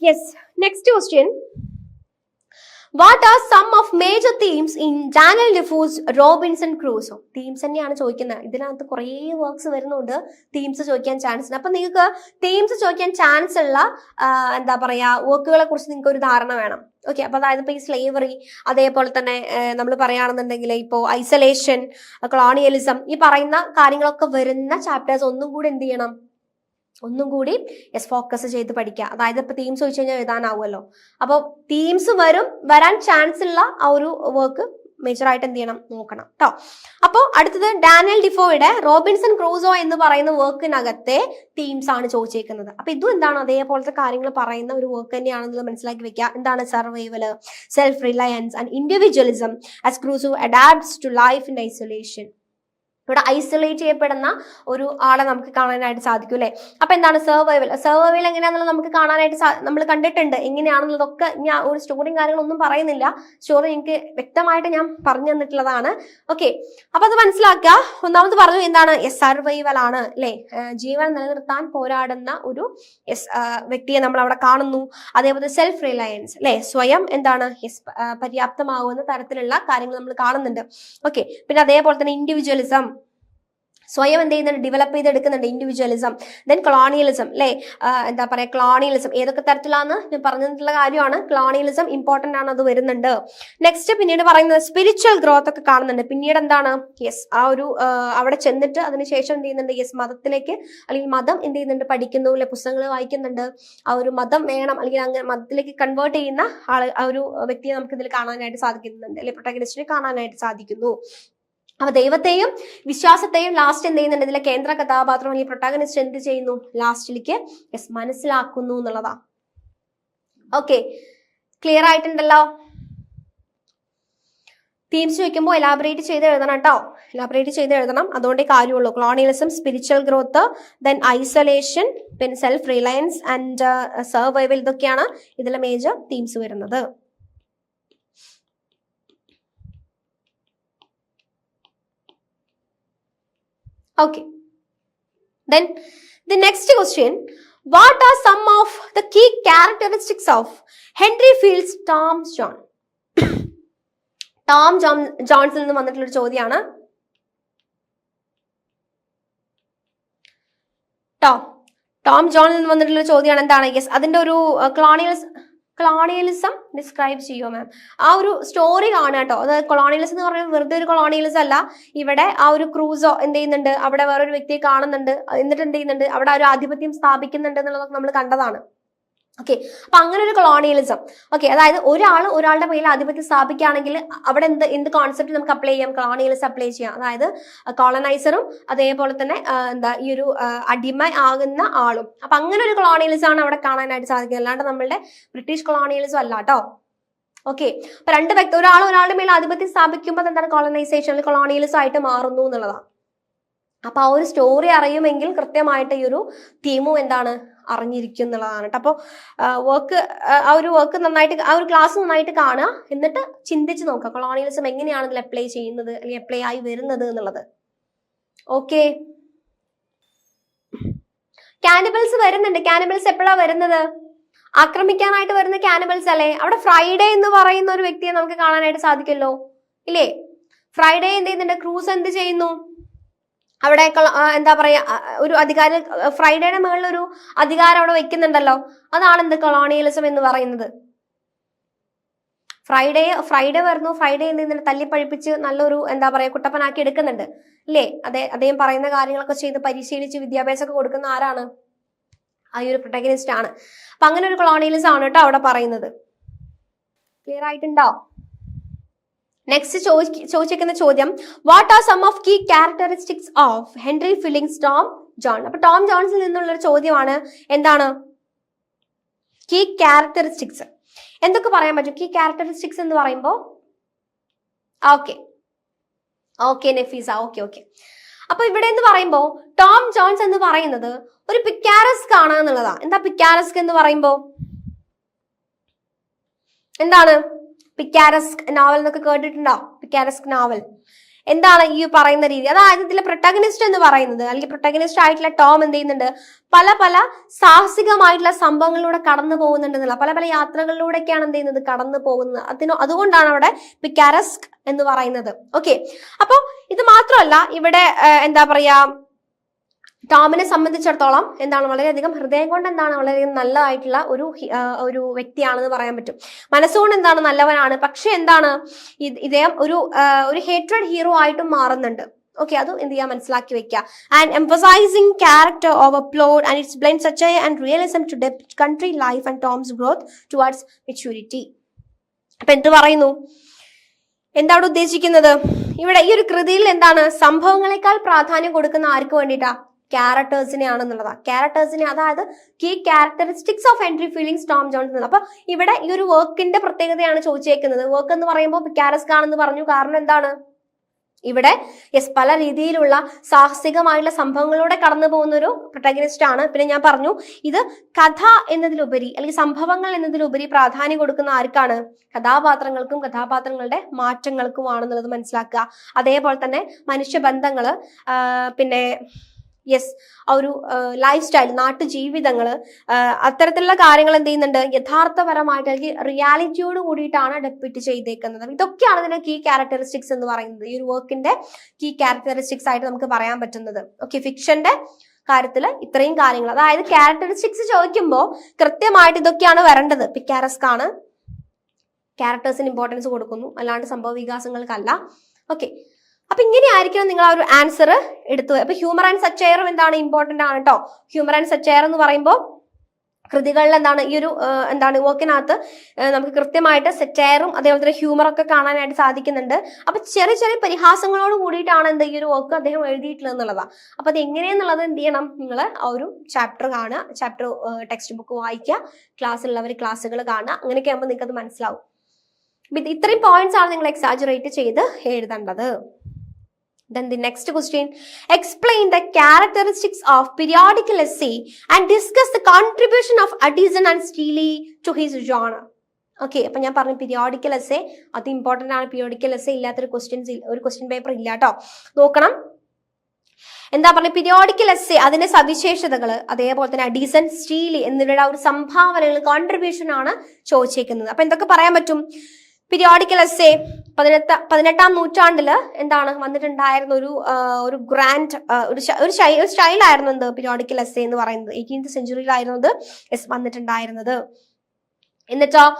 Yes next question what are some of major themes in Daniel Defoe's Robinson Crusoe themes തന്നെയാണ് ചോദിക്കുന്നത്. ഇതിനകത്ത് കുറേ works വരുന്നുണ്ട്. Themes ചോദിക്കാൻ ചാൻസ് ഉണ്ട്. അപ്പൊ നിങ്ങൾക്ക് തീംസ് ചോദിക്കാൻ ചാൻസ് ഉള്ള എന്താ പറയാ വർക്കുകളെ കുറിച്ച് നിങ്ങൾക്ക് ഒരു ധാരണ വേണം. ഓക്കെ അപ്പൊ അതായത് ഇപ്പൊ ഈ സ്ലേവറി അതേപോലെ തന്നെ നമ്മൾ പറയുകയാണെന്നുണ്ടെങ്കിൽ ഇപ്പോൾ ഐസൊലേഷൻ കൊളോണിയലിസം ഈ പറയുന്ന കാര്യങ്ങളൊക്കെ വരുന്ന ചാപ്റ്റേഴ്സ് ഒന്നും കൂടി എന്ത് ചെയ്യണം? ഒന്നും കൂടി യെസ് ഫോക്കസ് ചെയ്ത് പഠിക്കുക. അതായത് ഇപ്പൊ തീംസ് ചോദിച്ചു കഴിഞ്ഞാൽ എഴുതാനാവുമല്ലോ. അപ്പോൾ തീംസ് വരും വരാൻ ചാൻസ് ഉള്ള ആ ഒരു വർക്ക് മേജർ ആയിട്ട് എന്ത് ചെയ്യണം? നോക്കണം കേട്ടോ അപ്പോൾ അടുത്തത് ഡാനിയൽ ഡിഫോയുടെ റോബിൻസൺ ക്രൂസോ എന്ന് പറയുന്ന വർക്കിനകത്തെ തീംസ് ആണ് ചോദിച്ചേക്കുന്നത്. അപ്പൊ ഇതും എന്താണ്? അതേപോലത്തെ കാര്യങ്ങൾ പറയുന്ന ഒരു വർക്ക് തന്നെയാണെന്നുള്ളത് മനസ്സിലാക്കി വെക്കുക. എന്താണ്? Survival self reliance and individualism as Crusoe adapts to life in isolation ഇവിടെ ഐസൊലേറ്റ് ചെയ്യപ്പെടുന്ന ഒരു ആളെ നമുക്ക് കാണാനായിട്ട് സാധിക്കും അല്ലെ? അപ്പൊ എന്താണ് സർവൈവൽ സർവൈവൽ എങ്ങനെയാണെന്നുള്ളത് നമുക്ക് കാണാനായിട്ട് നമ്മൾ കണ്ടിട്ടുണ്ട്. എങ്ങനെയാണെന്നുള്ളതൊക്കെ ഞാൻ ഒരു സ്റ്റോറിയും കാര്യങ്ങളൊന്നും പറയുന്നില്ല. സ്റ്റോറി എനിക്ക് വ്യക്തമായിട്ട് ഞാൻ പറഞ്ഞു തന്നിട്ടുള്ളതാണ്. ഓക്കെ അപ്പൊ അത് മനസ്സിലാക്കുക. ഒന്നാമത് പറഞ്ഞു എന്താണ്? എസ് സർവൈവൽ ആണ് അല്ലെ? ജീവൻ നിലനിർത്താൻ പോരാടുന്ന ഒരു എസ് വ്യക്തിയെ നമ്മൾ അവിടെ കാണുന്നു. അതേപോലെ സെൽഫ് റിലയൻസ് അല്ലെ? സ്വയം എന്താണ്? എസ് പര്യാപ്തമാകുന്ന തരത്തിലുള്ള കാര്യങ്ങൾ നമ്മൾ കാണുന്നുണ്ട്. ഓക്കെ പിന്നെ അതേപോലെ തന്നെ ഇൻഡിവിജ്വലിസം സ്വയം എന്ത് ചെയ്യുന്നുണ്ട്? ഡെവലപ്പ് ചെയ്തെടുക്കുന്നുണ്ട് ഇൻഡിവിജ്വലിസം ദെൻ കൊളോണിയലിസം അല്ലേ എന്താ പറയാ? കൊളോണിയലിസം ഏതൊക്കെ തരത്തിലാന്ന് ഞാൻ പറഞ്ഞിട്ടുള്ള കാര്യമാണ്. കൊളോണിയലിസം ഇമ്പോർട്ടന്റ് ആണ് അത് വരുന്നുണ്ട്. നെക്സ്റ്റ് പിന്നീട് പറയുന്നത് സ്പിരിച്വൽ ഗ്രോത്ത് ഒക്കെ കാണുന്നുണ്ട്. പിന്നീട് എന്താണ്? യെസ് ആ ഒരു അവിടെ ചെന്നിട്ട് അതിനുശേഷം എന്ത് ചെയ്യുന്നുണ്ട്? യെസ് മതത്തിലേക്ക് അല്ലെങ്കിൽ മതം എന്ത് ചെയ്യുന്നുണ്ട്? പഠിക്കുന്നു അല്ലെ പുസ്തകങ്ങൾ വായിക്കുന്നുണ്ട്. ആ ഒരു മതം വേണം അല്ലെങ്കിൽ അങ്ങനെ മതത്തിലേക്ക് കൺവേർട്ട് ചെയ്യുന്ന ആൾ ആ ഒരു വ്യക്തിയെ നമുക്ക് ഇതിൽ കാണാനായിട്ട് സാധിക്കുന്നുണ്ട് അല്ലെ പ്രൊട്ടഗനിസ്റ്റിനെ കാണാനായിട്ട് സാധിക്കുന്നു. അപ്പൊ ദൈവത്തെയും വിശ്വാസത്തെയും ലാസ്റ്റ് എന്ത് ചെയ്യുന്നുണ്ട്? ഇതിലെ കേന്ദ്ര കഥാപാത്രം അല്ലെങ്കിൽ പ്രൊട്ടാഗനിസ്റ്റ് എന്ത് ചെയ്യുന്നു? ലാസ്റ്റിലേക്ക് യെസ് മനസ്സിലാക്കുന്നു എന്നുള്ളതാ. ഓക്കെ ക്ലിയർ ആയിട്ടുണ്ടല്ലോ? തീംസ് ചോദിക്കുമ്പോൾ എലാബറേറ്റ് ചെയ്ത് എഴുതണം കേട്ടോ എലാബറേറ്റ് ചെയ്ത് എഴുതണം. അതുകൊണ്ടേ കാര്യമുള്ളൂ. Colonialism spiritual growth then isolation പിന്നെ സെൽഫ് റിലയൻസ് ആൻഡ് സർവൈവൽ ഇതൊക്കെയാണ് ഇതിലെ മേജർ തീംസ് വരുന്നത്. Okay. Then the next question What are some of the key characteristics of Henry Field's Tom John? Tom John ജോൺസിൽ നിന്ന് വന്നിട്ടുള്ള ഒരു ചോദ്യമാണ് ടോം ടോം ജോണിൽ നിന്ന് വന്നിട്ടുള്ള ചോദ്യമാണ് എന്താണ് യെസ് അതിന്റെ ഒരു ക്ലോണിയൽസ് കൊളോണിയലിസം ഡിസ്ക്രൈബ് ചെയ്യോ മാം ആ ഒരു സ്റ്റോറി കാണുക കേട്ടോ. അതായത് കൊളോണിയലിസം എന്ന് പറഞ്ഞാൽ വെറുതെ ഒരു കൊളോണിയലിസം അല്ല. ഇവിടെ ആ ഒരു ക്രൂസോ എന്ത് ചെയ്യുന്നുണ്ട്? അവിടെ വേറൊരു വ്യക്തിയെ കാണുന്നുണ്ട്. എന്നിട്ട് എന്ത് ചെയ്യുന്നുണ്ട്? അവിടെ ഒരു ആധിപത്യം സ്ഥാപിക്കുന്നുണ്ട് എന്നുള്ളതൊക്കെ നമ്മൾ കണ്ടതാണ്. ഓക്കെ അപ്പൊ അങ്ങനെ ഒരു കൊളോണിയലിസം ഓക്കെ അതായത് ഒരാൾ ഒരാളുടെ മേലെ ആധിപത്യം സ്ഥാപിക്കുകയാണെങ്കിൽ അവിടെ എന്ത് എന്ത് കോൺസെപ്റ്റ് നമുക്ക് അപ്ലൈ ചെയ്യാം? കൊളോണിയലിസം അപ്ലൈ ചെയ്യാം. അതായത് കോളനൈസറും അതേപോലെ തന്നെ എന്താ ഈ ഒരു അടിമ ആകുന്ന ആളും. അപ്പൊ അങ്ങനെ ഒരു കൊളോണിയലിസം ആണ് അവിടെ കാണാനായിട്ട് സാധിക്കുന്നത്. അല്ലാണ്ട് നമ്മളുടെ ബ്രിട്ടീഷ് കൊളോണിയലിസം അല്ല കേട്ടോ ഓക്കെ അപ്പൊ രണ്ട് വ്യക്തി ഒരാൾ ഒരാളുടെ മേൽ ആധിപത്യം സ്ഥാപിക്കുമ്പോൾ എന്താണ് കോളനൈസേഷൻ കൊളോണിയലിസം ആയിട്ട് മാറുന്നു എന്നുള്ളതാണ്. അപ്പൊ ആ ഒരു സ്റ്റോറി അറിയുമെങ്കിൽ കൃത്യമായിട്ട് ഈ ഒരു തീമും എന്താണ്? അറിഞ്ഞിരിക്കും എന്നുള്ളതാണ് കേട്ടോ അപ്പോൾ വർക്ക് ആ ഒരു വർക്ക് നന്നായിട്ട് ആ ഒരു ക്ലാസ് നന്നായിട്ട് കാണുക. എന്നിട്ട് ചിന്തിച്ച് നോക്കുക. കൊളോണിയലിസം എങ്ങനെയാണ് ഇതിൽ അപ്ലൈ ചെയ്യുന്നത്? അല്ലെങ്കിൽ അപ്ലൈ ആയി വരുന്നത് എന്നുള്ളത്. ഓക്കെ കാനിബിൾസ് വരുന്നുണ്ട്. കാനിബിൾസ് എപ്പോഴാണ് വരുന്നത്? ആക്രമിക്കാനായിട്ട് വരുന്ന കാനിബിൾസ് അല്ലേ? അവിടെ ഫ്രൈഡേ എന്ന് പറയുന്ന ഒരു വ്യക്തിയെ നമുക്ക് കാണാനായിട്ട് സാധിക്കുമല്ലോ. ഇല്ലേ? ഫ്രൈഡേ എന്ത് ചെയ്യുന്നുണ്ട്? ക്രൂസ് എന്ത് ചെയ്യുന്നു? അവിടെ എന്താ പറയാ ഒരു അധികാര ഫ്രൈഡേയുടെ മുകളിൽ ഒരു അധികാരം അവിടെ വെക്കുന്നുണ്ടല്ലോ. അതാണ് എന്ത് കൊളോണിയലിസം എന്ന് പറയുന്നത്? ഫ്രൈഡേ ഫ്രൈഡേ വരുന്നു ഫ്രൈഡേ എന്ത് ചെയ്യുന്നുണ്ട്? തല്ലിപ്പഴിപ്പിച്ച് നല്ലൊരു എന്താ പറയാ കുട്ടപ്പനാക്കി എടുക്കുന്നുണ്ട്. ഇല്ലേ? അതെ അദ്ദേഹം പറയുന്ന കാര്യങ്ങളൊക്കെ ചെയ്ത് പരിശീലിച്ച് വിദ്യാഭ്യാസമൊക്കെ കൊടുക്കുന്ന ആരാണ്? ആ ഒരു പ്രൊട്ടഗനിസ്റ്റ് ആണ്. അപ്പൊ അങ്ങനെ ഒരു കൊളോണിയലിസം ആണ് കേട്ടോ അവിടെ പറയുന്നത്. ക്ലിയർ ആയിട്ടുണ്ടോ? നെക്സ്റ്റ് ചോദിച്ചേക്കുന്ന ചോദ്യം what are some of key characteristics of Henry Fielding's Tom John അപ്പൊ ടോം ജോൺസിൽ നിന്നുള്ള ഒരു ചോദ്യമാണ് എന്താണ്? കീ ക്യാരക്ടറിസ്റ്റിക്സ് എന്തൊക്കെ പറയാൻ പറ്റും? കീ ക്യാരക്ടറിസ്റ്റിക്സ് എന്ന് പറയുമ്പോൾ okay okay Nafeesa okay okay അപ്പൊ ഇവിടെ എന്ന് പറയുമ്പോൾ ടോം ജോൺസ് എന്ന് പറയുന്നത് ഒരു പിക്കാരസ്ക് ആണ് എന്നുള്ളതാ. എന്താ പിക്കാരസ്ക് എന്ന് പറയുമ്പോൾ എന്താണ്? പിക്കാരസ്ക് നോവൽ എന്നൊക്കെ കേട്ടിട്ടുണ്ടോ? പിക്കാരസ്ക് നോവൽ എന്താണ് ഈ പറയുന്ന രീതി? അതായത് ഇതിലെ പ്രൊട്ടഗനിസ്റ്റ് എന്ന് പറയുന്നത്. അല്ലെങ്കിൽ പ്രൊട്ടഗനിസ്റ്റ് ആയിട്ടുള്ള ടോം എന്ത് ചെയ്യുന്നുണ്ട്? പല പല സാഹസികമായിട്ടുള്ള സംഭവങ്ങളിലൂടെ കടന്നു പോകുന്നുണ്ട് പല പല യാത്രകളിലൂടെയൊക്കെയാണ് എന്ത് ചെയ്യുന്നത്? കടന്നു പോകുന്നത്. അതിനോ അതുകൊണ്ടാണ് അവിടെ പിക്കാരസ്ക് എന്ന് പറയുന്നത്. ഓക്കെ അപ്പോൾ ഇത് മാത്രമല്ല ഇവിടെ എന്താ പറയാ ടോമിനെ സംബന്ധിച്ചിടത്തോളം എന്താണ് വളരെയധികം ഹൃദയം കൊണ്ട് എന്താണ് വളരെയധികം നല്ലതായിട്ടുള്ള ഒരു ഒരു വ്യക്തിയാണെന്ന് പറയാൻ പറ്റും. മനസ്സുകൊണ്ട് എന്താണ് നല്ലവനാണ്. പക്ഷെ എന്താണ്? ഇദ്ദേഹം ഒരു ഒരു ഹേറ്റഡ് ഹീറോ ആയിട്ടും മാറുന്നുണ്ട്. ഓക്കെ അത് എന്ത് ചെയ്യാം? മനസ്സിലാക്കി വെക്കുക and emphasizing character over plot and its blend such and realism to depict country life and Tom's growth towards maturity അപ്പൊ എന്ത് പറയുന്നു? എന്താണ് ഉദ്ദേശിക്കുന്നത്? ഇവിടെ ഈ ഒരു കൃതിയിൽ എന്താണ്? സംഭവങ്ങളെക്കാൾ പ്രാധാന്യം കൊടുക്കുന്ന ആർക്ക് വേണ്ടിയിട്ടാ? ക്യാരക്ടേഴ്സിനെ ആണെന്നുള്ളതാണ് ക്യാരക്ടേഴ്സിനെ അതായത് key characteristics of Henry Fielding Tom Jones അപ്പൊ ഇവിടെ ഈ ഒരു വർക്കിന്റെ പ്രത്യേകതയാണ് ചോദിച്ചേക്കുന്നത്. വർക്ക് എന്ന് പറയുമ്പോൾ പിക്കാരസ് ആണെന്ന് പറഞ്ഞു. കാരണം എന്താണ്? ഇവിടെ യെസ് പല രീതിയിലുള്ള സാഹസികമായിട്ടുള്ള സംഭവങ്ങളിലൂടെ കടന്നു പോകുന്ന ഒരു പ്രൊട്ടഗനിസ്റ്റ് ആണ്. പിന്നെ ഞാൻ പറഞ്ഞു ഇത് കഥ എന്നതിലുപരി അല്ലെങ്കിൽ സംഭവങ്ങൾ എന്നതിലുപരി പ്രാധാന്യം കൊടുക്കുന്ന ആർക്കാണ്? കഥാപാത്രങ്ങൾക്കും കഥാപാത്രങ്ങളുടെ മാറ്റങ്ങൾക്കുമാണെന്നുള്ളത് മനസ്സിലാക്കുക. അതേപോലെ തന്നെ മനുഷ്യബന്ധങ്ങൾ പിന്നെ യെസ് ആ ഒരു ലൈഫ് സ്റ്റൈൽ നാട്ടുജീവിതങ്ങൾ അത്തരത്തിലുള്ള കാര്യങ്ങൾ എന്ത് ചെയ്യുന്നുണ്ട്? യഥാർത്ഥപരമായിട്ട് അല്ലെങ്കിൽ റിയാലിറ്റിയോട് കൂടിയിട്ടാണ് ഡെപ്പിറ്റ് ചെയ്തേക്കുന്നത്. ഇതൊക്കെയാണ് ഇതിന്റെ കീ ക്യാരക്ടറിസ്റ്റിക്സ് എന്ന് പറയുന്നത്. ഈ ഒരു വർക്കിന്റെ കീ ക്യാരക്ടറിസ്റ്റിക്സ് ആയിട്ട് നമുക്ക് പറയാൻ പറ്റുന്നത്. ഓക്കെ ഫിക്ഷന്റെ കാര്യത്തിൽ ഇത്രയും കാര്യങ്ങൾ. അതായത് ക്യാരക്ടറിസ്റ്റിക്സ് ചോദിക്കുമ്പോൾ കൃത്യമായിട്ട് ഇതൊക്കെയാണ് വരേണ്ടത്. പിക്കാരസ്ക് ആണ്. ക്യാരക്ടേഴ്സിന് ഇമ്പോർട്ടൻസ് കൊടുക്കുന്നു. അല്ലാണ്ട് സംഭവ വികാസങ്ങൾക്കല്ല ഓക്കെ അപ്പൊ ഇങ്ങനെ ആയിരിക്കണം നിങ്ങൾ ആ ഒരു ആൻസർ എടുത്തു അപ്പൊ ഹ്യൂമർ ആൻഡ് സച്ചയറും എന്താണ് ഇമ്പോർട്ടന്റ് ആണ് കേട്ടോ ഹ്യൂമർ ആൻഡ് സച്ചയർ എന്ന് പറയുമ്പോൾ കൃതികളിൽ എന്താണ് ഈ ഒരു എന്താണ് വർക്കിനകത്ത് ആ, നമുക്ക് കൃത്യമായിട്ട് സെറ്റയറും അതേപോലെ തന്നെ ഹ്യൂമറൊക്കെ കാണാനായിട്ട് സാധിക്കുന്നുണ്ട്. അപ്പൊ ചെറിയ ചെറിയ പരിഹാസങ്ങളോട് കൂടിയിട്ടാണ് എന്താ ഈ ഒരു വർക്ക് അദ്ദേഹം എഴുതിയിട്ടുള്ളത് എന്നുള്ളതാണ് അപ്പൊ അത് എങ്ങനെയെന്നുള്ളത് എന്ത് ചെയ്യണം? നിങ്ങൾ ആ ഒരു ചാപ്റ്റർ കാണുക ചാപ്റ്റർ ടെക്സ്റ്റ് ബുക്ക് വായിക്കുക ക്ലാസ്സിലുള്ളവർ ക്ലാസ്സുകൾ കാണുക അങ്ങനെയൊക്കെ ആകുമ്പോൾ നിങ്ങൾക്ക് അത് മനസ്സിലാവും ഇത്രയും പോയിന്റ്സ് ആണ് നിങ്ങൾ എക്സാജുറേറ്റ് ചെയ്ത് എഴുതേണ്ടത്. Then the next question. Explain the characteristics of periodical essay and discuss the contribution of Addison and Steely to his genre. Okay അപ്പൊ ഞാൻ പറഞ്ഞു പീരിയോഡിക്കൽ എസ്സേ അത് ഇമ്പോർട്ടന്റ് ആണ്. പീരിയോഡിക്കൽ എസ്സേ ഇല്ലാത്തൊരു ക്വസ്റ്റ്യൻസ് ഒരു ക്വസ്റ്റ്യൻ പേപ്പർ ഇല്ല കേട്ടോ നോക്കണം. എന്താ പറയുക പീരിയോഡിക്കൽ എസ്സേ അതിന്റെ സവിശേഷതകൾ അതേപോലെ തന്നെ അഡീസൺ സ്റ്റീലി എന്നിവരുടെ ആ ഒരു സംഭാവനകൾ കോൺട്രിബ്യൂഷൻ ആണ് ചോദിച്ചേക്കുന്നത്. അപ്പൊ എന്തൊക്കെ പറയാൻ പറ്റും? പീരിയോഡിക്കൽ എസ്സേ പതിനെട്ട് പതിനെട്ടാം നൂറ്റാണ്ടിൽ എന്താണ് വന്നിട്ടുണ്ടായിരുന്ന ഒരു ഒരു ഗ്രാൻഡ് ഒരു ഒരു സ്റ്റൈ- ഒരു സ്റ്റൈലായിരുന്നു എന്ത് പീരിയോഡിക്കൽ എസ്സേ എന്ന് പറയുന്നത്. എയ്റ്റീൻത് അത് എസ് വന്നിട്ടുണ്ടായിരുന്നത്. എന്നിട്ടോ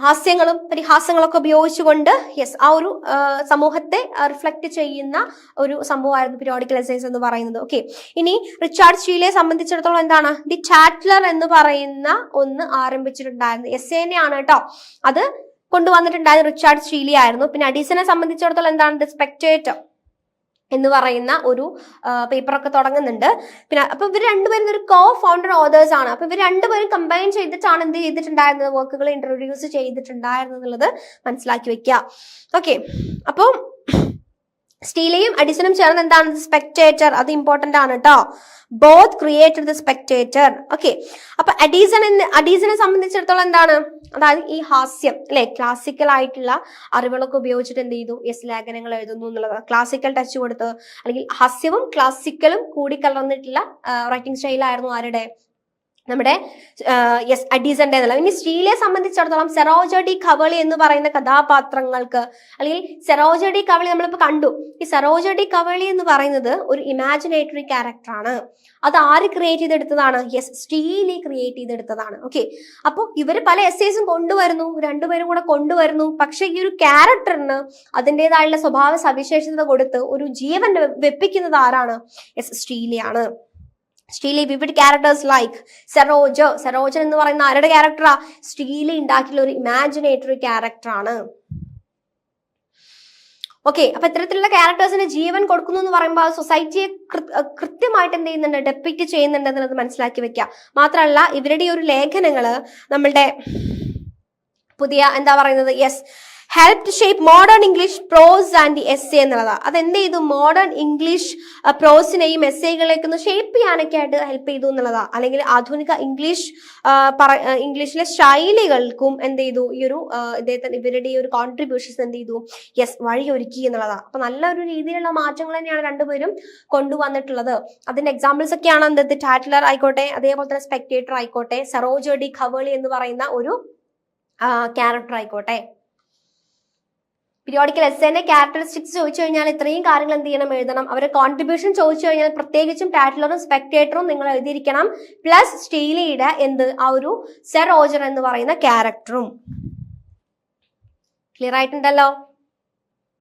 ഹാസ്യങ്ങളും പരിഹാസങ്ങളൊക്കെ ഉപയോഗിച്ചുകൊണ്ട് യെസ് ആ ഒരു സമൂഹത്തെ റിഫ്ലക്റ്റ് ചെയ്യുന്ന ഒരു സംഭവമായിരുന്നു പീരിയോഡിക്കൽ എസൈസ് എന്ന് പറയുന്നത്. ഓക്കെ ഇനി റിച്ചാർഡ് ഷീലയെ സംബന്ധിച്ചിടത്തോളം എന്താണ്? ദി ചാറ്റ്ലർ എന്ന് പറയുന്ന ഒന്ന് ആരംഭിച്ചിട്ടുണ്ടായിരുന്നു. എസ്സേനെയാണ് കേട്ടോ. അത് കൊണ്ടുവന്നിട്ടുണ്ടായത് റിച്ചാർഡ് ഷീലി ആയിരുന്നു. പിന്നെ അഡീസനെ സംബന്ധിച്ചിടത്തോളം എന്താണ് ദി സ്പെക്ടേറ്റർ എന്ന് പറയുന്ന ഒരു പേപ്പറൊക്കെ തുടങ്ങുന്നുണ്ട്. പിന്നെ അപ്പൊ ഇവർ രണ്ടുപേരും ഒരു കോ ഫൗണ്ടർ ഓതേഴ്സ് ആണ്. അപ്പൊ ഇവർ രണ്ടുപേരും കമ്പൈൻ ചെയ്തിട്ടാണ് എന്ത് ചെയ്തിട്ടുണ്ടായിരുന്നത്? വർക്കുകൾ ഇൻട്രൊഡ്യൂസ് ചെയ്തിട്ടുണ്ടായിരുന്നത് എന്നുള്ളത് മനസ്സിലാക്കി വെക്കുക ഓക്കെ അപ്പം സ്റ്റീലയും അഡിസനും ചേർന്ന് എന്താണ് സ്പെക്ടേറ്റർ അത് ഇമ്പോർട്ടന്റ് ആണ് കേട്ടോ both created the spectator okay അപ്പൊ അഡീസൺ അഡീസനെ സംബന്ധിച്ചിടത്തോളം എന്താണ്? അതായത് ഈ ഹാസ്യം അല്ലെ? ക്ലാസിക്കൽ ആയിട്ടുള്ള അറിവുകളൊക്കെ ഉപയോഗിച്ചിട്ട് എന്ത് ചെയ്തു? യെസ് ലേഖനങ്ങൾ എഴുതുന്നു എന്നുള്ളത്. ക്ലാസിക്കൽ ടച്ച് കൊടുത്ത്. അല്ലെങ്കിൽ ഹാസ്യവും ക്ലാസിക്കലും കൂടി കലർന്നിട്ടുള്ള റൈറ്റിംഗ് സ്റ്റൈലായിരുന്നു ആരുടെ? നമ്മുടെ യെസ് അഡീസന്റെ എന്നുള്ളത് ഇനി സ്റ്റീലെ സംബന്ധിച്ചിടത്തോളം സെറോജഡി കവളി എന്ന് പറയുന്ന കഥാപാത്രങ്ങൾക്ക് അല്ലെങ്കിൽ സെറോജഡി കവളി നമ്മളിപ്പോ കണ്ടു. ഈ സെറോജഡി കവളി എന്ന് പറയുന്നത് ഒരു ഇമാജിനേറ്ററി ക്യാരക്ടറാണ് അത് ആര് ക്രിയേറ്റ് ചെയ്തെടുത്തതാണ്? യെസ് സ്റ്റീലി ക്രിയേറ്റ് ചെയ്തെടുത്തതാണ്. ഓക്കെ അപ്പോൾ ഇവർ പല എസ്സേസും കൊണ്ടുവരുന്നു. രണ്ടുപേരും കൂടെ കൊണ്ടുവരുന്നു. പക്ഷെ ഈ ഒരു ക്യാരക്ടറിന് അതിന്റെതായുള്ള സ്വഭാവ സവിശേഷത കൊടുത്ത് ഒരു ജീവൻ വെപ്പിക്കുന്നത് ആരാണ്? Yes സ്റ്റീലിയാണ് Steele vivid characters like Sir Roger Sir Roger എന്ന് പറയുന്ന ആരുടെ ക്യാരക്ടറാ സ്റ്റീലി ഉണ്ടാക്കിയുള്ള ഒരു ഇമാജിനേറ്ററി ക്യാരക്ടറാണ് ഓക്കെ അപ്പൊ ഇത്തരത്തിലുള്ള ക്യാരക്ടേഴ്സിന് ജീവൻ കൊടുക്കുന്നു എന്ന് പറയുമ്പോൾ സൊസൈറ്റിയെ കൃത്യമായിട്ട് എന്ത് ചെയ്യുന്നുണ്ട്? ഡെപ്പിക്റ്റ് ചെയ്യുന്നുണ്ട് എന്നുള്ളത് മനസ്സിലാക്കി വെക്കുക മാത്രമല്ല ഇവരുടെ ഒരു ലേഖനങ്ങൾ നമ്മളുടെ പുതിയ എന്താ പറയുന്നത്? Yes help shape modern English prose and essay എന്നുള്ളതാണ് അതെന്ത് ചെയ്തു? മോഡേൺ ഇംഗ്ലീഷ് പ്രോസിനെയും എസ് എകളെയൊക്കെ ഒന്ന് ഷേപ്പ് ചെയ്യാനൊക്കെ ആയിട്ട് ഹെൽപ്പ് ചെയ്തു എന്നുള്ളതാണ് അല്ലെങ്കിൽ ആധുനിക ഇംഗ്ലീഷ് ഇംഗ്ലീഷിലെ ശൈലികൾക്കും എന്ത് ചെയ്തു? ഈ ഒരു ഇദ്ദേഹത്തെ ഇദ്ദേഹത്തിന് ഇവരുടെ ഈ ഒരു കോൺട്രിബ്യൂഷൻസ് എന്ത് ചെയ്തു? യെസ് വഴിയൊരുക്കി എന്നുള്ളതാണ് അപ്പൊ നല്ലൊരു രീതിയിലുള്ള മാറ്റങ്ങൾ തന്നെയാണ് രണ്ടുപേരും കൊണ്ടുവന്നിട്ടുള്ളത്. അതിന്റെ എക്സാമ്പിൾസ് ഒക്കെയാണ് എന്ത്? ടാറ്റ്ലർ ആയിക്കോട്ടെ അതേപോലെ തന്നെ സ്പെക്ടേറ്റർ ആയിക്കോട്ടെ സറോജോഡി ഖവളി എന്ന് പറയുന്ന ഒരു ക്യാരക്ടർ ആയിക്കോട്ടെ. പീരിയോഡിക്കൽ എസ്സേന്റെ ക്യാരക്ടറിസ്റ്റിക്സ് ചോദിച്ചു കഴിഞ്ഞാൽ ഇത്രയും കാര്യങ്ങൾ എന്ത് ചെയ്യണം എഴുതണം. അവരുടെ കോൺട്രിബ്യൂഷൻ ചോദിച്ചു കഴിഞ്ഞാൽ പ്രത്യേകിച്ചും ടാറ്റിലറും സ്പെക്ടേറ്ററും നിങ്ങൾ എഴുതിയിരിക്കണം. പ്ലസ് സ്റ്റീലിയുടെ എന്ത് ആ ഒരു സെർ ഓജർ എന്ന് പറയുന്ന ക്യാരക്ടറും ക്ലിയർ ആയിട്ടുണ്ടല്ലോ?